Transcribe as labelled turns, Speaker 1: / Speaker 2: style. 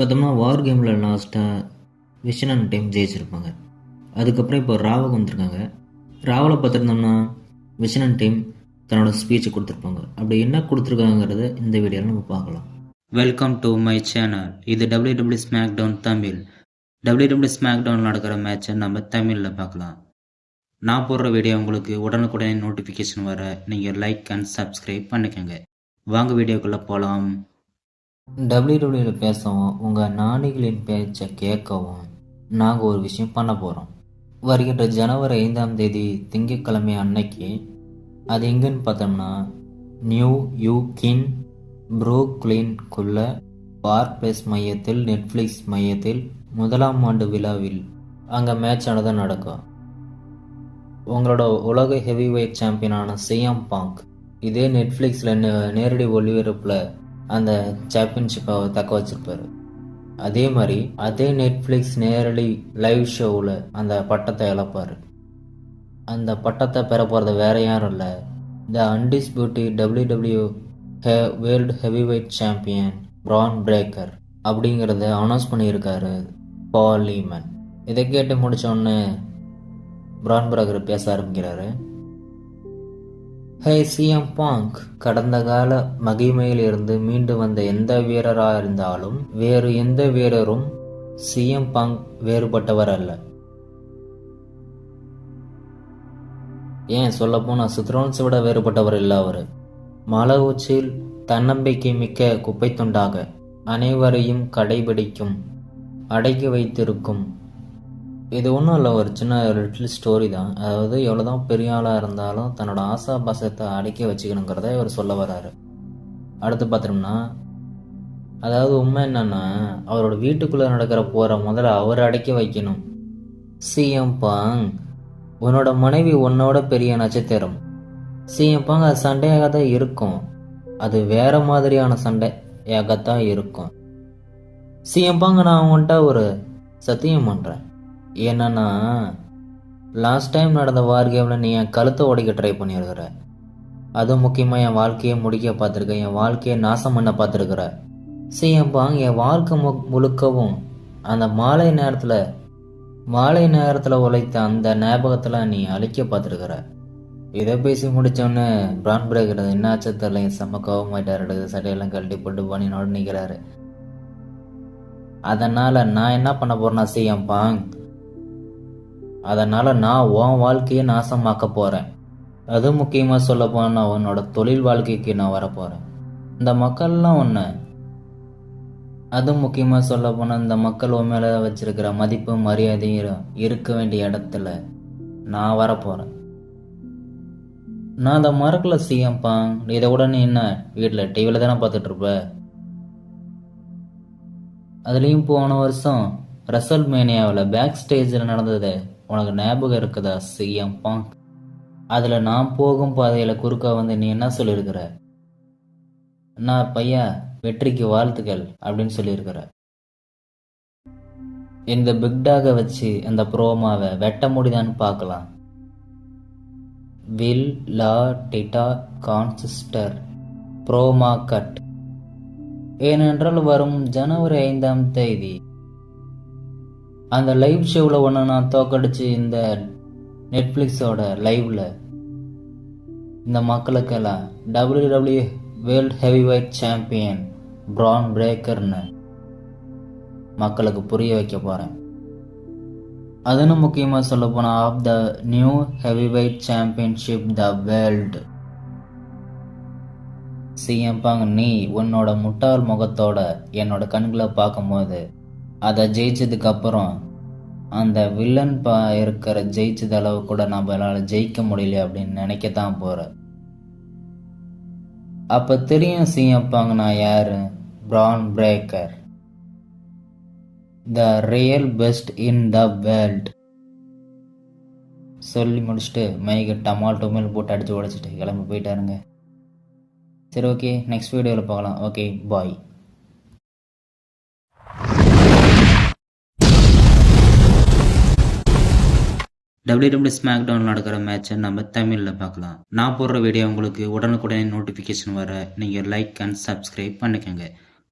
Speaker 1: பார்த்தோம்னா வார் கேமில் லாஸ்ட்டாக விஷன் டைம் ஜெயிச்சிருப்பாங்க. அதுக்கப்புறம் இப்போ ராவுக்கு வந்திருக்காங்க. ராவில் பார்த்துருந்தோம்னா விஷன் டைம் தன்னோட ஸ்பீச்சை கொடுத்துருப்பாங்க. அப்படி என்ன கொடுத்துருக்காங்கிறத இந்த வீடியோவில் நம்ம பார்க்கலாம்.
Speaker 2: வெல்கம் டு மை சேனல் இது W W smackdown Tamil. W W smackdown நடக்கிற மேட்சை நம்ம தமிழில் பார்க்கலாம். நான் போடுற வீடியோ உங்களுக்கு உடனுக்குடனே நோட்டிஃபிகேஷன் வர நீங்கள் லைக் அண்ட் சப்ஸ்கிரைப் பண்ணிக்கோங்க. வாங்க வீடியோக்குள்ளே போகலாம்
Speaker 1: டபிள்யூடபிள்யூவில் பேசவும் உங்கள் நாணிகளின் பேச்சை கேட்கவும் நாங்கள் ஒரு விஷயம் பண்ண போகிறோம் வருகின்ற ஜனவரி ஐந்தாம் தேதி திங்கட்கிழமை அன்னைக்கு அது எங்கன்னு பார்த்தோம்னா நியூ யூ கின் ப்ரூக்ளின்குள்ள பார் பிளேஸ் மையத்தில் நெட்ஃப்ளிக்ஸ் மையத்தில் முதலாம் ஆண்டு விழாவில் அங்கே மேட்ச் ஆனது நடக்கும். உங்களோட உலக ஹெவி வெயிட் சாம்பியனான சிஎம் பாங்க். இதே நெட்ஃப்ளிக்ஸில் நேரடி ஒளிபரப்பில் அந்த சாம்பியன்ஷிப்பை தக்க வச்சிருப்பாரு. அதே மாதிரி அதே நெட்ஃப்ளிக்ஸ் நேரடி லைவ் ஷோவில் அந்த பட்டத்தை இழப்பார். அந்த பட்டத்தை பெற போகிறது வேற யாரும் இல்லை. The undisputed W W E world heavyweight champion Bron Breakker அப்படிங்கிறத அனௌன்ஸ் பண்ணியிருக்காரு பால் லீமன் இதை கேட்டு முடித்தோடனே உடனே ப்ரான் பிரேக்கர் பேச ஆரம்பிக்கிறாரு. Hey CM Punk. கடந்த கால மகிமையிலிருந்து மீண்டு வந்த எந்த வீரராக இருந்தாலும் வேறு எந்த வீரரும் சிஎம் பாங்க் வேறுபட்டவர் அல்ல. ஏன் சொல்ல போனா விட வேறுபட்டவர் இல்லை அவர். மலை உச்சியில் தன்னம்பிக்கை மிக்க குப்பை துண்டாக அனைவரையும் கடைபிடிக்கும் அடக்கி வைத்திருக்கும் இது ஒன்றும் இல்லை ஒரு சின்ன லிட்டில் ஸ்டோரி தான். அதாவது எவ்வளோதான் பெரிய ஆளாக இருந்தாலும் தன்னோட ஆசா பாசத்தை அடக்கி வச்சுக்கணுங்கிறத இவர் சொல்ல வராரு அடுத்து பார்த்தோம்னா அதாவது உண்மை என்னன்னா அவரோட வீட்டுக்குள்ளே நடக்கிற போகிற முதல்ல அவர் அடக்கி வைக்கணும். சிஎம் பாங் உன்னோட மனைவி உன்னோட பெரிய நட்சத்திரம். சிஎம் பாங் அது சண்டையாக தான் இருக்கும். அது வேற மாதிரியான சண்டையாகத்தான் இருக்கும். சிஎம் பாங்க நான் உன்கிட்ட ஒரு சத்தியம் பண்ணுறேன் என்னன்னா லாஸ்ட் டைம் நடந்த வார் கேமில் நீ என் கழுத்தை உடைக்க ட்ரை பண்ணியிருக்கிற. அதுவும் முக்கியமாக என் வாழ்க்கையை முடிக்க பார்த்துருக்க என் வாழ்க்கையை நாசம் பண்ண பார்த்துருக்குற. சிஎம்பாங் என் வாழ்க்கை மு முழுக்கவும் அந்த மாலை நேரத்தில் மாலை நேரத்தில் உழைத்த அந்த ஞாபகத்தில் நீ அழிக்க பார்த்துருக்குற. இதை பேசி முடித்தோடனே பிரான் பிரேக்கர் என்னாச்சு தெரியல செம்ம கோவமாயிட்டாரு சட்டையெல்லாம் கழட்டி போட்டு பண்ணினோட நிற்கிறாரு அதனால் நான் என்ன பண்ண போகிறேன்னா சிஎம் பாங் அதனால் நான் உன் வாழ்க்கையை நாசமாக்க போகிறேன் அது முக்கியமாக சொல்ல போனால் உன்னோட தொழில் வாழ்க்கைக்கு நான் வரப்போகிறேன் இந்த மக்கள்லாம் ஒன்று அது முக்கியமாக சொல்ல போனால் இந்த மக்கள் உன் மேலே வச்சிருக்கிற மதிப்பு மரியாதையும் இருக்க வேண்டிய இடத்துல நான் வரப்போகிறேன் நான் அந்த மறக்கல சிஎம்பா இதை விட நீ என்ன வீட்டில் டிவியில் தானே பார்த்துட்ருப்ப அதுலேயும் போன வருஷம் ரசல் மேனியாவில் பேக் ஸ்டேஜில் நடந்தது. உனக்கு ஞாபகம் இருக்குதா சிஎம் பாங்க் அதில் நான் போகும் பாதையில் குறுக்கா வந்து நீ என்ன சொல்லியிருக்கிற? நான் பையா வெற்றிக்கு வாழ்த்துக்கள் அப்படின்னு சொல்லியிருக்கிற. இந்த பிக்டாக வச்சு இந்த ப்ரோமாவை வெட்ட முடிதான்னு பார்க்கலாம். வில் லா டிட்டா கான்சிஸ்டர் ப்ரோமா கட் ஏனென்றால் வரும் ஜனவரி ஐந்தாம் தேதி அந்த லைவ் ஷோவில் ஒன்று நான் தோக்கடிச்சு இந்த நெட்ஃப்ளிக்ஸோட லைவில் இந்த மக்களுக்கெல்லாம் W W world heavyweight champion Bron பிரேக்கர்னு மக்களுக்கு புரிய வைக்க போகிறேன் அதுன்னு முக்கியமாக சொல்ல போனால் of the new heavyweight championship the world CM Punk நீ உன்னோட முட்டாள் முகத்தோட என்னோட கண்களை பார்க்கும்போது அதை ஜெயிச்சதுக்கப்புறம் அந்த வில்லன் பா இருக்கிற ஜெயிச்சது அளவு கூட நம்மளால் ஜெயிக்க முடியல அப்படின்னு நினைக்க தான் போகிற அப்போ தெரியும் சிஎம்பாங்க நான் யார்? Bron Breakker the real best in the world சொல்லி முடிச்சுட்டு மைக்கு டமால் டொமேல் போட்டு அடித்து உடைச்சிட்டு கிளம்பி போயிட்டாருங்க. சரி ஓகே நெக்ஸ்ட் வீடியோவில் பார்க்கலாம் okay bye
Speaker 2: W W smackdown நடக்கிற மேட்சை நம்ம தமிழில் பார்க்கலாம். நான் போடுற வீடியோ உங்களுக்கு உடனுக்குடனே நோட்டிஃபிகேஷன் வர நீங்கள் லைக் அண்ட் சப்ஸ்கிரைப் பண்ணிக்கோங்க.